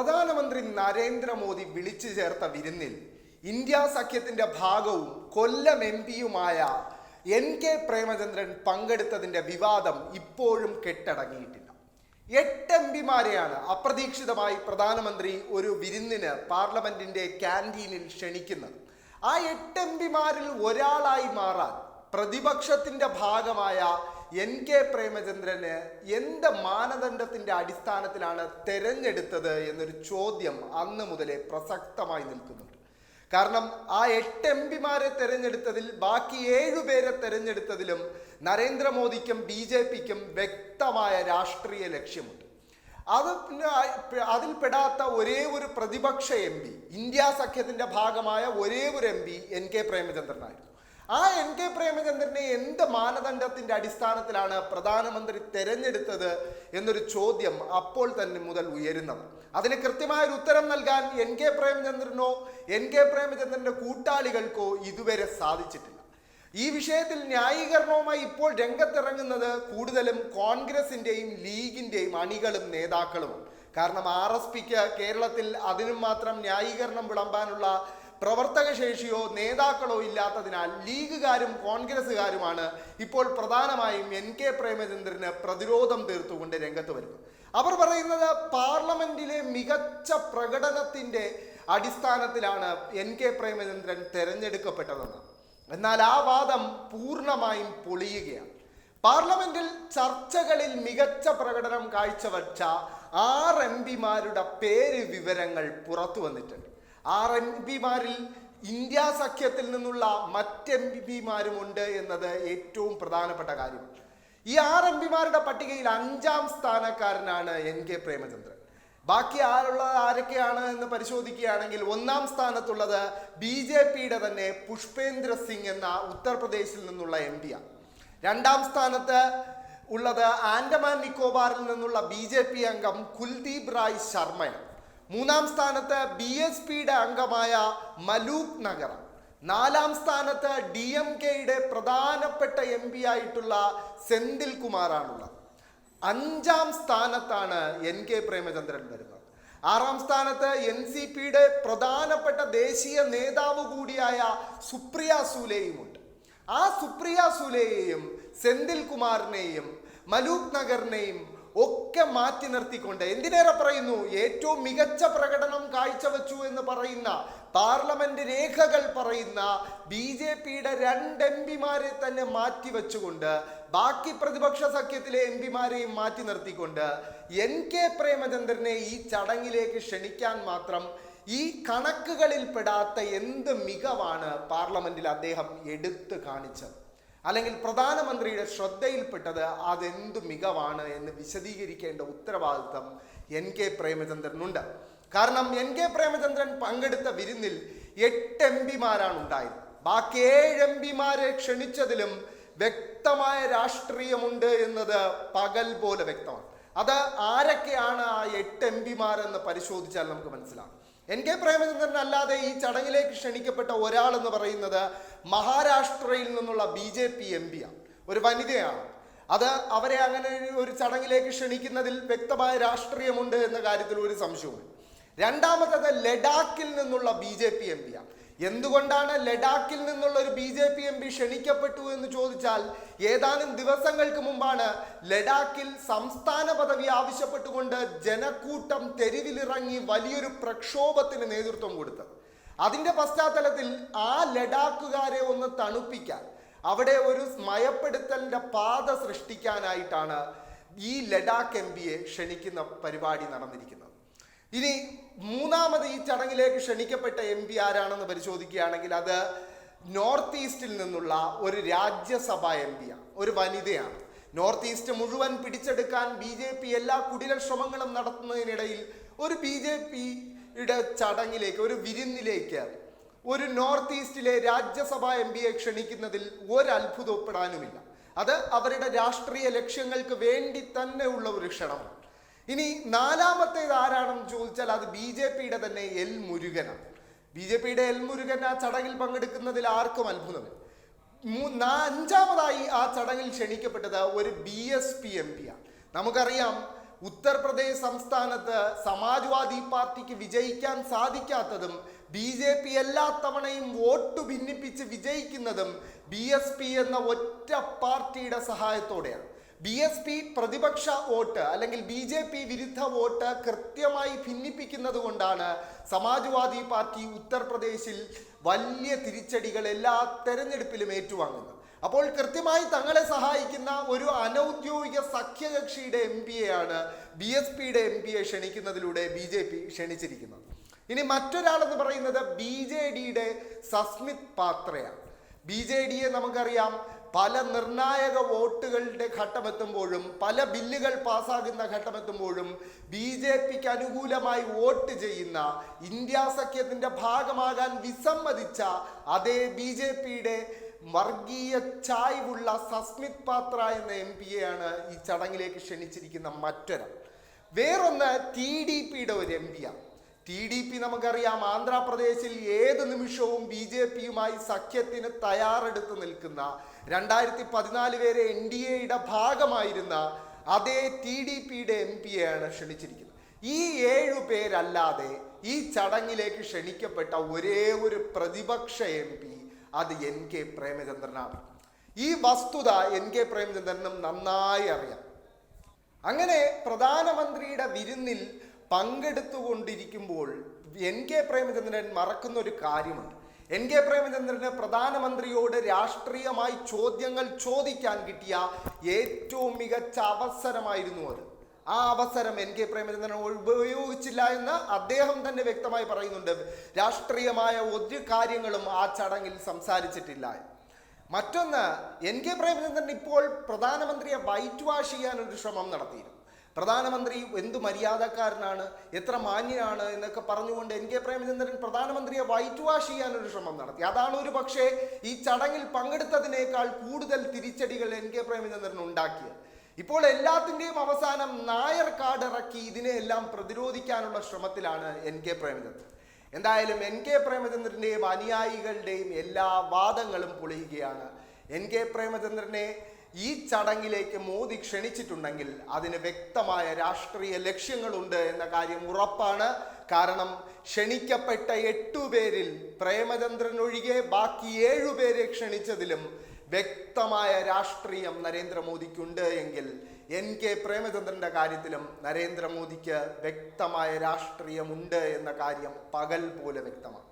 പ്രധാനമന്ത്രി നരേന്ദ്രമോദി വിളിച്ചു ചേർത്ത വിരുന്നിൽ ഇന്ത്യ സഖ്യത്തിന്റെ ഭാഗവും കൊല്ലം എം പിയുമായ എൻ കെ പ്രേമചന്ദ്രൻ പങ്കെടുത്തതിന്റെ വിവാദം ഇപ്പോഴും കെട്ടടങ്ങിയിട്ടില്ല. എട്ട് എം പിമാരെയാണ് അപ്രതീക്ഷിതമായി പ്രധാനമന്ത്രി ഒരു വിരുന്നിന് പാർലമെന്റിന്റെ ക്യാന്റീനിൽ ക്ഷണിക്കുന്നത്. ആ എട്ട് എം പിമാരിൽ ഒരാളായി മാറാൻ പ്രതിപക്ഷത്തിന്റെ ഭാഗമായ എൻ കെ പ്രേമചന്ദ്രന് എന്ത് മാനദണ്ഡത്തിന്റെ അടിസ്ഥാനത്തിലാണ് തെരഞ്ഞെടുത്തത് എന്നൊരു ചോദ്യം അന്ന് മുതലേ പ്രസക്തമായി നിൽക്കുന്നുണ്ട്. കാരണം ആ എട്ട് എം പിമാരെ തെരഞ്ഞെടുത്തതിൽ ബാക്കി ഏഴുപേരെ തെരഞ്ഞെടുത്തതിലും നരേന്ദ്രമോദിക്കും ബി ജെ പിക്കും വ്യക്തമായ രാഷ്ട്രീയ ലക്ഷ്യമുണ്ട്. അത് അതിൽ പെടാത്ത ഒരേ ഒരു പ്രതിപക്ഷ എം പി ഇന്ത്യ സഖ്യത്തിന്റെ ഭാഗമായ ഒരേ ഒരു എം പി എൻ കെ പ്രേമചന്ദ്രനായിരുന്നു. ആ എൻ കെ പ്രേമചന്ദ്രനെ എന്ത് മാനദണ്ഡത്തിന്റെ അടിസ്ഥാനത്തിലാണ് പ്രധാനമന്ത്രി തെരഞ്ഞെടുത്തത് എന്നൊരു ചോദ്യം അപ്പോൾ തന്നെ മുതൽ ഉയരുന്നത് അതിന് കൃത്യമായ ഒരു ഉത്തരം നൽകാൻ എൻ കെ പ്രേമചന്ദ്രനോ എൻ കെ പ്രേമചന്ദ്രന്റെ കൂട്ടാളികൾക്കോ ഇതുവരെ സാധിച്ചിട്ടില്ല. ഈ വിഷയത്തിൽ ന്യായീകരണവുമായി ഇപ്പോൾ രംഗത്തിറങ്ങുന്നത് കൂടുതലും കോൺഗ്രസിന്റെയും ലീഗിന്റെയും അണികളും നേതാക്കളുമാണ്. കാരണം ആർ എസ് പിക്ക് കേരളത്തിൽ അതിനും മാത്രം ന്യായീകരണം വിളമ്പാനുള്ള പ്രവർത്തക ശേഷിയോ നേതാക്കളോ ഇല്ലാത്തതിനാൽ ലീഗുകാരും കോൺഗ്രസ്സുകാരുമാണ് ഇപ്പോൾ പ്രധാനമായും എൻ കെ പ്രേമചന്ദ്രന് പ്രതിരോധം തീർത്തുകൊണ്ട് രംഗത്ത് വരുന്നത്. അവർ പറയുന്നത് പാർലമെന്റിലെ മികച്ച പ്രകടനത്തിന്റെ അടിസ്ഥാനത്തിലാണ് എൻ കെ പ്രേമചന്ദ്രൻ തെരഞ്ഞെടുക്കപ്പെട്ടതെന്ന്. എന്നാൽ ആ വാദം പൂർണമായും പൊളിയുകയാണ്. പാർലമെന്റിൽ ചർച്ചകളിൽ മികച്ച പ്രകടനം കാഴ്ചവെച്ച ആറ് എം പിമാരുടെ പേര് വിവരങ്ങൾ പുറത്തു വന്നിട്ടുണ്ട്. ആറ് എം പിമാരിൽ ഇന്ത്യ സഖ്യത്തിൽ നിന്നുള്ള മറ്റ് എം പിമാരുമുണ്ട് എന്നത് ഏറ്റവും പ്രധാനപ്പെട്ട കാര്യം. ഈ ആറ് എം പിമാരുടെ പട്ടികയിൽ അഞ്ചാം സ്ഥാനക്കാരനാണ് എൻ കെ പ്രേമചന്ദ്രൻ. ബാക്കി ആരുള്ളത് ആരൊക്കെയാണ് എന്ന് പരിശോധിക്കുകയാണെങ്കിൽ ഒന്നാം സ്ഥാനത്തുള്ളത് ബി ജെ പിയുടെ തന്നെ പുഷ്പേന്ദ്ര സിംഗ് എന്ന ഉത്തർപ്രദേശിൽ നിന്നുള്ള എം പിയാണ്. രണ്ടാം സ്ഥാനത്ത് ഉള്ളത് ആൻഡമാൻ നിക്കോബാറിൽ നിന്നുള്ള ബി ജെ പി അംഗം കുൽദീപ് റായ് ശർമ്മയാണ്. മൂന്നാം സ്ഥാനത്ത് ബി എസ് പിയുടെ അംഗമായ മലൂക് നഗർ. നാലാം സ്ഥാനത്ത് ഡി എം കെയുടെ പ്രധാനപ്പെട്ട എം പി ആയിട്ടുള്ള സെന്തിൽ കുമാറാണുള്ളത് അഞ്ചാം സ്ഥാനത്താണ് എൻ കെ പ്രേമചന്ദ്രൻ വരുന്നത്. ആറാം സ്ഥാനത്ത് എൻ സി പിയുടെ പ്രധാനപ്പെട്ട ദേശീയ നേതാവ് കൂടിയായ സുപ്രിയ സൂലെയുമുണ്ട്. ആ സുപ്രിയ സുലെയെയും സെന്തിൽ കുമാറിനെയും മലൂക് നഗറിനെയും ഒക്കെ മാറ്റി നിർത്തിക്കൊണ്ട് എന്തിനേറെ പറയുന്നു? ഏറ്റവും മികച്ച പ്രകടനം കാഴ്ചവെച്ചു എന്ന് പറയുന്ന പാർലമെന്റ് രേഖകൾ പറയുന്ന ബി ജെ പിയുടെ രണ്ട് എം പിമാരെ തന്നെ മാറ്റി വെച്ചുകൊണ്ട് ബാക്കി പ്രതിപക്ഷ സഖ്യത്തിലെ എം പിമാരെയും മാറ്റി നിർത്തിക്കൊണ്ട് എൻ കെ പ്രേമചന്ദ്രനെ ഈ ചടങ്ങിലേക്ക് ക്ഷണിക്കാൻ മാത്രം ഈ കണക്കുകളിൽ പെടാത്ത എന്ത് മികവാണ് പാർലമെന്റിൽ അദ്ദേഹം എടുത്തു കാണിച്ചത്? അല്ലെങ്കിൽ പ്രധാനമന്ത്രിയുടെ ശ്രദ്ധയിൽപ്പെട്ടത് അതെന്ത് മികവാണ് എന്ന് വിശദീകരിക്കേണ്ട ഉത്തരവാദിത്തം എൻ കെ പ്രേമചന്ദ്രനുണ്ട്. കാരണം എൻ കെ പ്രേമചന്ദ്രൻ പങ്കെടുത്ത വിരുന്നിൽ എട്ട് എം പിമാരാണ് ഉണ്ടായത്. ബാക്കി ഏഴ് എം പിമാരെ ക്ഷണിച്ചതിലും വ്യക്തമായ രാഷ്ട്രീയമുണ്ട് എന്നത് പകൽ പോലെ വ്യക്തമാണ്. അത് ആരൊക്കെയാണ് ആ എട്ട് എം പിമാരെന്ന് പരിശോധിച്ചാൽ നമുക്ക് മനസ്സിലാവും എൻ കെ പ്രേമചന്ദ്രൻ അല്ലാതെ ഈ ചടങ്ങിലേക്ക് ക്ഷണിക്കപ്പെട്ട ഒരാൾ എന്ന് പറയുന്നത് മഹാരാഷ്ട്രയിൽ നിന്നുള്ള ബി ജെ പി എം പിയാണ് ഒരു വനിതയാണ്. അത് അവരെ അങ്ങനെ ഒരു ചടങ്ങിലേക്ക് ക്ഷണിക്കുന്നതിൽ വ്യക്തമായ രാഷ്ട്രീയമുണ്ട് എന്ന കാര്യത്തിൽ ഒരു സംശയവും രണ്ടാമത്തത് ലഡാക്കിൽ നിന്നുള്ള ബി ജെ പി എം പിയാണ് എന്തുകൊണ്ടാണ് ലഡാക്കിൽ നിന്നുള്ള ഒരു B J P M P ക്ഷണിക്കപ്പെട്ടു എന്ന് ചോദിച്ചാൽ ഏതാനും ദിവസങ്ങൾക്ക് മുമ്പാണ് ലഡാക്കിൽ സംസ്ഥാന പദവി ആവശ്യപ്പെട്ടുകൊണ്ട് ജനക്കൂട്ടം തെരുവിലിറങ്ങി വലിയൊരു പ്രക്ഷോഭത്തിന് നേതൃത്വം കൊടുത്തത് അതിന്റെ പശ്ചാത്തലത്തിൽ ആ ലഡാക്കുകാരെ ഒന്ന് തണുപ്പിക്കാൻ അവിടെ ഒരു മയപ്പെടുത്തലിന്റെ പാത സൃഷ്ടിക്കാനായിട്ടാണ് ഈ ലഡാക്ക് എം പിയെ ക്ഷണിക്കുന്ന പരിപാടി നടന്നിരിക്കുന്നത്. ഇനി മൂന്നാമത് ഈ ചടങ്ങിലേക്ക് ക്ഷണിക്കപ്പെട്ട എം പി ആരാണെന്ന് പരിശോധിക്കുകയാണെങ്കിൽ അത് നോർത്ത് ഈസ്റ്റിൽ നിന്നുള്ള ഒരു രാജ്യസഭ എം പിയാണ് ഒരു വനിതയാണ്. നോർത്ത് ഈസ്റ്റ് മുഴുവൻ പിടിച്ചെടുക്കാൻ ബി ജെ പി എല്ലാ കുടില ശ്രമങ്ങളും നടത്തുന്നതിനിടയിൽ ഒരു ബി ജെ പിയുടെ ചടങ്ങിലേക്ക് ഒരു വിരുന്നിലേക്ക് ഒരു നോർത്ത് ഈസ്റ്റിലെ രാജ്യസഭ എം പിയെ ക്ഷണിക്കുന്നതിൽ ഒരത്ഭുതപ്പെടാനുമില്ല. അത് അവരുടെ രാഷ്ട്രീയ ലക്ഷ്യങ്ങൾക്ക് വേണ്ടി തന്നെ ഉള്ള ഒരു ക്ഷണമാണ്. ഇനി നാലാമത്തേത് ആരാണെന്ന് ചോദിച്ചാൽ അത് ബി ജെ പിയുടെ തന്നെ എൽ മുരുകനാണ്. ബി ജെ പിയുടെ എൽ മുരുകൻ ആ ചടങ്ങിൽ പങ്കെടുക്കുന്നതിൽ ആർക്കും അത്ഭുതമില്ല. അഞ്ചാമതായി ആ ചടങ്ങിൽ ക്ഷണിക്കപ്പെട്ടത് ഒരു B S P M P ആണ് നമുക്കറിയാം ഉത്തർപ്രദേശ് സംസ്ഥാനത്ത് സമാജ്വാദി പാർട്ടിക്ക് വിജയിക്കാൻ സാധിക്കാത്തതും ബി ജെ പി എല്ലാ തവണയും വോട്ട് ഭിന്നിപ്പിച്ച് വിജയിക്കുന്നതും ബി എസ് പി എന്ന ഒറ്റ പാർട്ടിയുടെ സഹായത്തോടെയാണ്. ബി എസ് പി പ്രതിപക്ഷ വോട്ട് അല്ലെങ്കിൽ ബി ജെ പി വിരുദ്ധ വോട്ട് കൃത്യമായി ഭിന്നിപ്പിക്കുന്നത് കൊണ്ടാണ് സമാജ്വാദി പാർട്ടി ഉത്തർപ്രദേശിൽ വലിയ തിരിച്ചടികൾ എല്ലാ തെരഞ്ഞെടുപ്പിലും ഏറ്റുവാങ്ങുന്നത്. അപ്പോൾ കൃത്യമായി തങ്ങളെ സഹായിക്കുന്ന ഒരു അനൗദ്യോഗിക സഖ്യകക്ഷിയുടെ എം പിയെയാണ് ബി എസ് പിയുടെ എം പിയെ ക്ഷണിക്കുന്നതിലൂടെ ബി ജെ പി ക്ഷണിച്ചിരിക്കുന്നത്. ഇനി മറ്റൊരാളെന്ന് പറയുന്നത് ബി ജെ ഡിയുടെ സസ്മിത് പാത്രയാണ്. ബി ജെ ഡിയെ നമുക്കറിയാം പല നിർണായക വോട്ടുകളുടെ ഘട്ടമെത്തുമ്പോഴും പല ബില്ലുകൾ പാസ്സാകുന്ന ഘട്ടമെത്തുമ്പോഴും ബി ജെ പിക്ക് അനുകൂലമായി വോട്ട് ചെയ്യുന്ന ഇന്ത്യ സഖ്യത്തിന്റെ ഭാഗമാകാൻ വിസമ്മതിച്ച അതേ ബി ജെ പിയുടെ വർഗീയ ചായ്വുള്ള സസ്മിത് പാത്ര എന്ന എം പിയെയാണ് ഈ ചടങ്ങിലേക്ക് ക്ഷണിച്ചിരിക്കുന്ന മറ്റൊരാൾ. വേറൊന്ന് ടി ഡി പിയുടെ ഒരു എം പിയാണ്. ടി ഡി പി നമുക്കറിയാം ആന്ധ്രാപ്രദേശിൽ ഏത് നിമിഷവും ബി ജെ പിയുമായി സഖ്യത്തിന് തയ്യാറെടുത്ത് നിൽക്കുന്ന രണ്ടായിരത്തി പതിനാല് വരെ എൻ ഡി എയുടെ ഭാഗമായിരുന്ന അതേ ടി ഡി പിയുടെ എം പിയെയാണ് ക്ഷണിച്ചിരിക്കുന്നത്. ഈ ഏഴു പേരല്ലാതെ ഈ ചടങ്ങിലേക്ക് ക്ഷണിക്കപ്പെട്ട ഒരേ ഒരു പ്രതിപക്ഷ എം പി അത് എൻ കെ പ്രേമചന്ദ്രനാണ്. ഈ വസ്തുത എൻ കെ പ്രേമചന്ദ്രനും നന്നായി അറിയാം. അങ്ങനെ പ്രധാനമന്ത്രിയുടെ വിരുന്നിൽ പങ്കെടുത്തുകൊണ്ടിരിക്കുമ്പോൾ എൻ കെ പ്രേമചന്ദ്രൻ മറക്കുന്ന ഒരു കാര്യമുണ്ട്. എൻ കെ പ്രേമചന്ദ്രന് പ്രധാനമന്ത്രിയോട് രാഷ്ട്രീയമായി ചോദ്യങ്ങൾ ചോദിക്കാൻ കിട്ടിയ ഏറ്റവും മികച്ച അവസരമായിരുന്നു അത്. ആ അവസരം എൻ കെ പ്രേമചന്ദ്രൻ ഉപയോഗിച്ചില്ല എന്ന് അദ്ദേഹം തന്നെ വ്യക്തമായി പറയുന്നുണ്ട്. രാഷ്ട്രീയമായ ഒരു കാര്യങ്ങളും ആ ചടങ്ങിൽ സംസാരിച്ചിട്ടില്ല. മറ്റൊന്ന് എൻ കെ പ്രേമചന്ദ്രൻ ഇപ്പോൾ പ്രധാനമന്ത്രിയെ വൈറ്റ് വാഷ് ചെയ്യാനൊരു ശ്രമം നടത്തിയിരുന്നു. പ്രധാനമന്ത്രി എന്ത് മര്യാദക്കാരനാണ്? എത്ര മാന്യനാണ്? എന്നൊക്കെ പറഞ്ഞുകൊണ്ട് എൻ കെ പ്രേമചന്ദ്രൻ പ്രധാനമന്ത്രിയെ വൈറ്റ് വാഷ് ചെയ്യാനൊരു ശ്രമം നടത്തി. അതാണ് ഒരു പക്ഷേ ഈ ചടങ്ങിൽ പങ്കെടുത്തതിനേക്കാൾ കൂടുതൽ തിരിച്ചടികൾ എൻ കെ പ്രേമചന്ദ്രൻ ഉണ്ടാക്കിയത്. ഇപ്പോൾ എല്ലാത്തിന്റെയും അവസാനം നായർ കാർഡ് ഇറക്കി ഇതിനെയെല്ലാം പ്രതിരോധിക്കാനുള്ള ശ്രമത്തിലാണ് എൻ കെ പ്രേമചന്ദ്രൻ. എന്തായാലും എൻ കെ പ്രേമചന്ദ്രന്റെയും അനുയായികളുടെയും എല്ലാ വാദങ്ങളും പൊളിയുകയാണ്. എൻ കെ പ്രേമചന്ദ്രനെ ഈ ചടങ്ങിലേക്ക് മോദി ക്ഷണിച്ചിട്ടുണ്ടെങ്കിൽ അതിന് വ്യക്തമായ രാഷ്ട്രീയ ലക്ഷ്യങ്ങളുണ്ട് എന്ന കാര്യം ഉറപ്പാണ്. കാരണം ക്ഷണിക്കപ്പെട്ട എട്ടു പേരിൽ പ്രേമചന്ദ്രൻ ഒഴികെ ബാക്കി ഏഴുപേരെ ക്ഷണിച്ചതിലും വ്യക്തമായ രാഷ്ട്രീയം നരേന്ദ്രമോദിക്കുണ്ട് എങ്കിൽ എൻ കെ പ്രേമചന്ദ്രന്റെ കാര്യത്തിലും നരേന്ദ്രമോദിക്ക് വ്യക്തമായ രാഷ്ട്രീയമുണ്ട് എന്ന കാര്യം പകൽ പോലെ വ്യക്തമാണ്.